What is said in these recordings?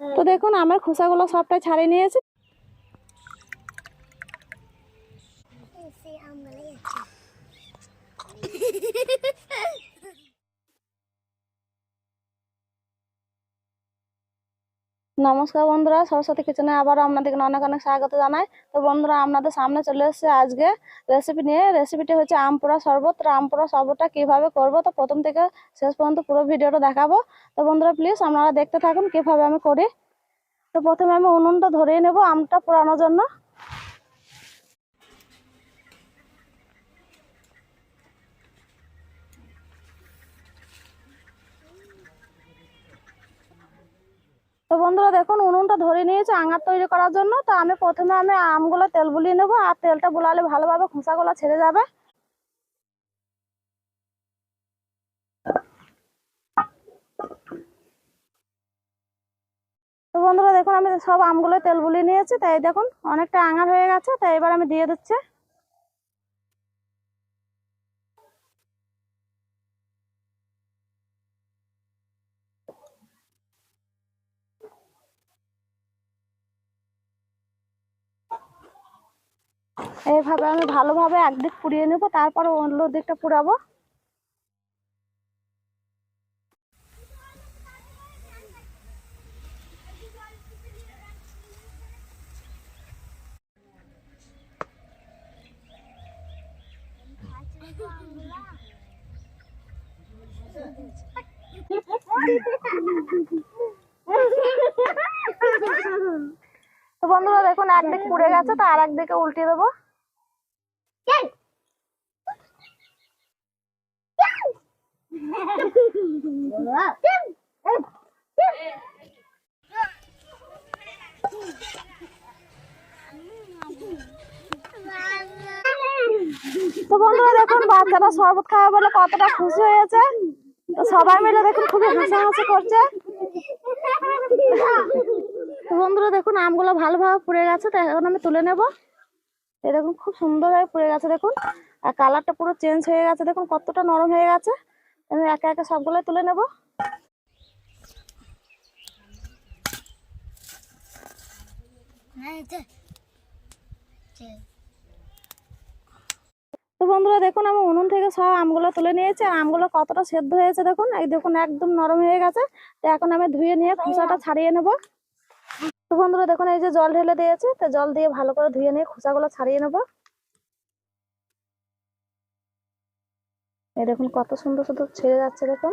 তো দেখুন আমার খোসাগুলো সবটাই ছাড়িয়ে নিয়েছি। নমস্কার বন্ধুরা, সরস্বতী কিচেনে আবারও আপনাদেরকে অনেক অনেক স্বাগত জানাই। তো বন্ধুরা, আপনাদের সামনে চলে এসেছে আজকে রেসিপি নিয়ে। রেসিপিটি হচ্ছে আমপুরা শরবত। তো আমপুরা শরবতটা কীভাবে করব? তো প্রথম থেকে শেষ পর্যন্ত পুরো ভিডিওটা দেখাবো। তো বন্ধুরা প্লিজ আপনারা দেখতে থাকুন কীভাবে আমি করি। তো প্রথমে আমি উনুনটা ধরিয়ে নেব আমটা পোড়ানোর জন্য। তো বন্ধুরা দেখুন, উনুনটা ধরে নিয়েছে, আঙার তৈরি করার জন্য। তো আমি প্রথমে আমি আমগুলো তেল বুলিয়ে নেব, আর তেলটা বোলালে ভালোভাবে খোসাগুলো ছেড়ে যাবে। তো বন্ধুরা দেখুন, আমি সব আমগুলো তেল বুলিয়ে নিয়েছি, তাই দেখুন, অনেকটা আঙার হয়ে গেছে, তাই এবার আমি দিয়ে দিচ্ছি। এইভাবে আমি ভালোভাবে একদিক পুড়িয়ে নেব, তারপর অন্য দিকটা পুড়াবো। তো বন্ধুরা, দেখুন, একদিক পুড়ে গেছে, তো আর একদিকে উল্টে দেবো। তো বন্ধুরা দেখুন, বাচ্চারা শরবত খাওয়া বলে কতটা খুশি হয়েছে। তো সবাই মিলে দেখুন, খুবই হাসাহাসি করছে। তো বন্ধুরা দেখুন, আমগুলো ভালোভাবে পুড়ে গেছে, তো এখন আমি তুলে নেব। এই দেখুন, খুব সুন্দরভাবে পুড়ে গেছে, দেখুন। আর কালারটা পুরো চেঞ্জ হয়ে গেছে, দেখুন, কতটা নরম হয়ে গেছে। আমি একে একে সবগুলো তুলে নেব। তো বন্ধুরা দেখুন, আমি উনুন থেকে সব আমগুলো তুলে নিয়েছি, আর আমগুলো কতটা সেদ্ধ হয়েছে দেখুন। এই দেখুন, একদম নরম হয়ে গেছে। তো এখন আমি ধুয়ে নিয়ে খোসাটা ছাড়িয়ে নেব। তো বন্ধুরা দেখুন, এই যে জল ঢেলে দিয়েছে, তো জল দিয়ে ভালো করে ধুয়ে নিয়ে খোসাগুলো ছাড়িয়ে নেব। এই দেখুন, কত সুন্দর সুন্দর ছেড়ে যাচ্ছে দেখুন।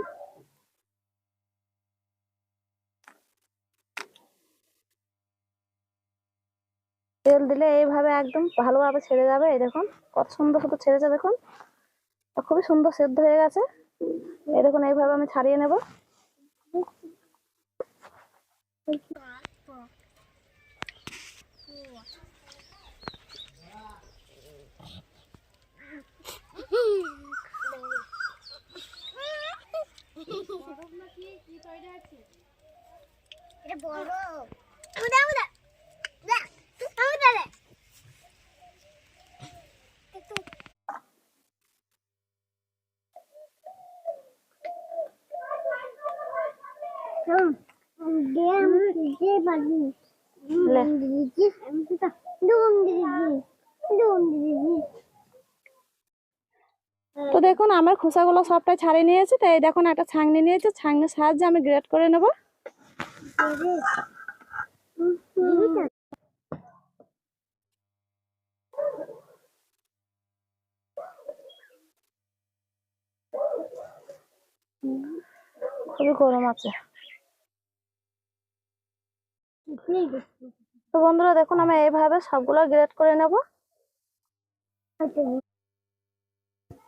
তেল দিলে এইভাবে একদম ভালোভাবে ছেড়ে যাবে, এই দেখুন, কত সুন্দর সুন্দর ছেড়েছে, দেখুন। খুবই সুন্দর সেদ্ধ হয়ে গেছে। এই দেখুন, এইভাবে আমি ছাড়িয়ে নেব এটা বড় উদা উদা উদা উদা রে একটু হুম গেম যে বানি লে। দিদি আমি তো দেখুন আমার খোসাগুলো সবটাই ছাড়িয়ে নিয়েছি তাই দেখুন একটা ছাঁকনি নিয়েছি। ছাঁকনির সাহায্যে আমি গ্রেট করে নেব। খুবই গরম আছে। তো বন্ধুরা দেখুন আমি এইভাবে সবগুলো গ্রেড করে নেব।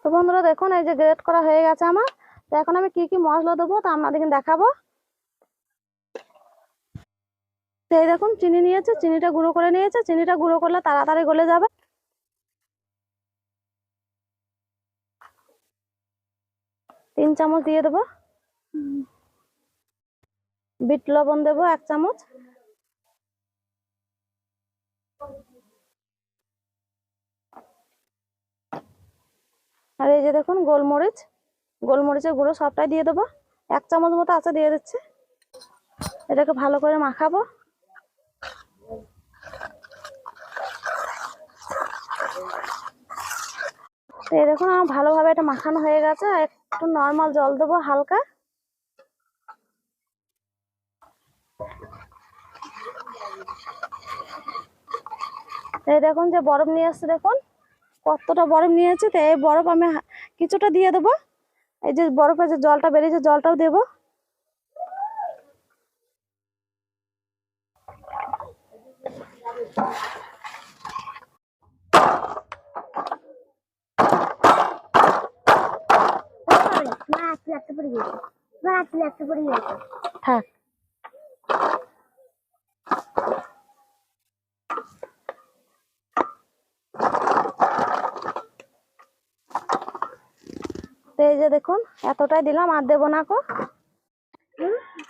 তো বন্ধুরা দেখুন, এই যে গ্রেড করা হয়ে গেছে আমার। তো এখন আমি কি কি মশলা দেবো তা আপনাদেরকে দেখাবো। তো এই দেখুন, চিনি নিয়েছে, চিনিটা গুঁড়ো করে নিয়েছে। চিনিটা গুঁড়ো করলে তাড়াতাড়ি গলে যাবে। তিন চামচ দিয়ে দেবো। বিট লবণ দেবো এক চামচ। আর এই যে দেখুন গোলমরিচ, গোলমরিচের গুঁড়ো সবটাই দিয়ে দেবো। এক চামচ মতো আছে দিয়ে দিচ্ছে। এটাকে ভালো করে মাখাবো। এই দেখুন, আমার ভালোভাবে এটা মাখানো হয়ে গেছে। একটু নর্মাল জল দেবো হালকা। এই দেখুন যে বরফ নিয়ে আসছে দেখুন। কতটা বরফ নিয়েছে তো এই বরফ আমি কিছুটা দিয়ে দেবো। এই যে বরফের যে জলটা বেরিয়েছে জলটাও দেবো। থাক। তো এই যে দেখুন, এতটাই দিলাম, আর দেবো না কো।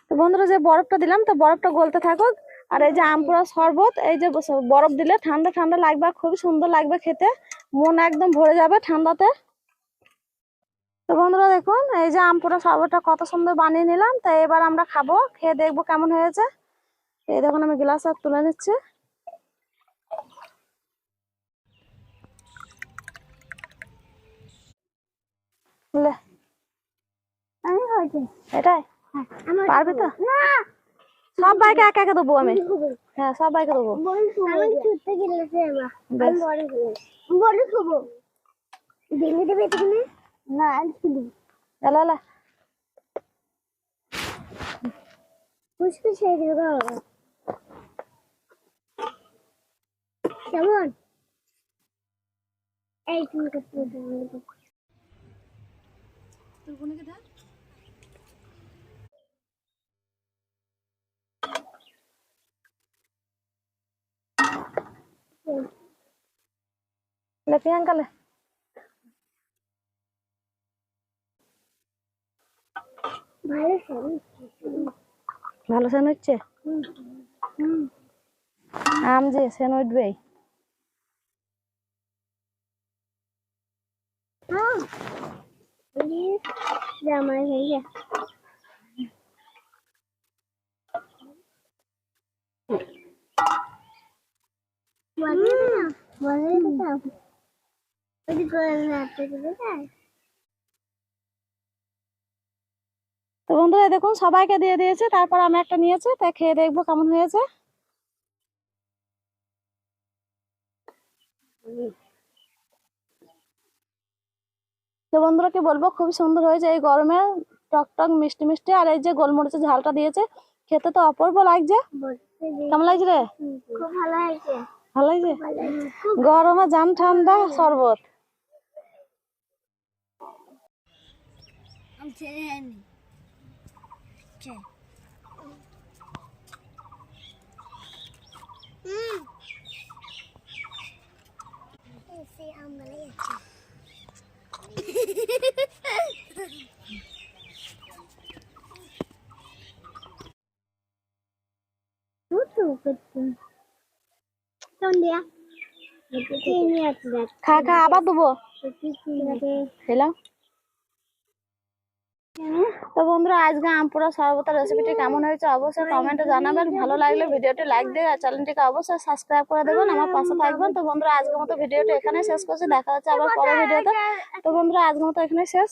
তো বন্ধুরা যে বরফটা দিলাম, তো বরফটা গলতে থাকুক। আর এই যে আমপুরা শরবত, এই যে বরফ দিলে ঠান্ডা ঠান্ডা লাগবে খুবই সুন্দর লাগবে খেতে। মন একদম ভরে যাবে ঠান্ডাতে। তো বন্ধুরা দেখুন, এই যে আমপুরা শরবতটা কত সুন্দর বানিয়ে নিলাম। তো এবার আমরা খাব, খেয়ে দেখব কেমন হয়েছে। এই দেখুন, আমি গ্লাস তুলে নিচ্ছি। লে, আমি এটাই। আমার পারবি তো? না। সব বাইকে একা একা দেবো আমি। হ্যাঁ সব বাইকে দেবো। আমি ছুটতে গেলেছে এবার। বড় খাব বড় ভেঙে দেবে এখানে? না। আমি শুধু পুষ্পে ছেড়ে দেবে কেমন? এই তুমি করতে লে প্রিয়াঙ্কা লে। ভালো সেন হচ্ছে? আম যে সেন উঠবেই হ্যাঁ জামাই হয়ে গেছে বাজে না বাজে না ওই করে না তো বন্ধুরা দেখুন, সবাইকে দিয়ে দিয়েছে, তারপর আমি একটা নিয়েছি, তা খেয়ে দেখব কেমন হয়েছে। তো বন্ধুরা, কি বলব, খুবই সুন্দর হয়েছে এই গরমে। টক টক মিষ্টি মিষ্টি আর এই যে গোলমরিচের ঝালটা দিয়েছে খেতে তো অপূর্ব লাগছে। কেমন লাগছে রে? খুব ভালো লাগছে। গরমে জান ঠান্ডা শরবত। যাইনি সে Tudo, খা খা আবার দেবো খেলাম। তো বন্ধুরা আজকে আমপুরা শরবতের রেসিপিটি কেমন হয়েছে অবশ্যই কমেন্টে জানাবেন। ভালো লাগলে ভিডিওটি লাইক দিয়ে আর চ্যানেলটিকে অবশ্যই সাবস্ক্রাইব করে দেবেন। আমার পাশে থাকবেন। তো বন্ধুরা আজকের মতো ভিডিওটি এখানে শেষ করছি। দেখা হচ্ছে আবার পরের ভিডিওতে। তো বন্ধুরা আজকের মতো এখানে শেষ।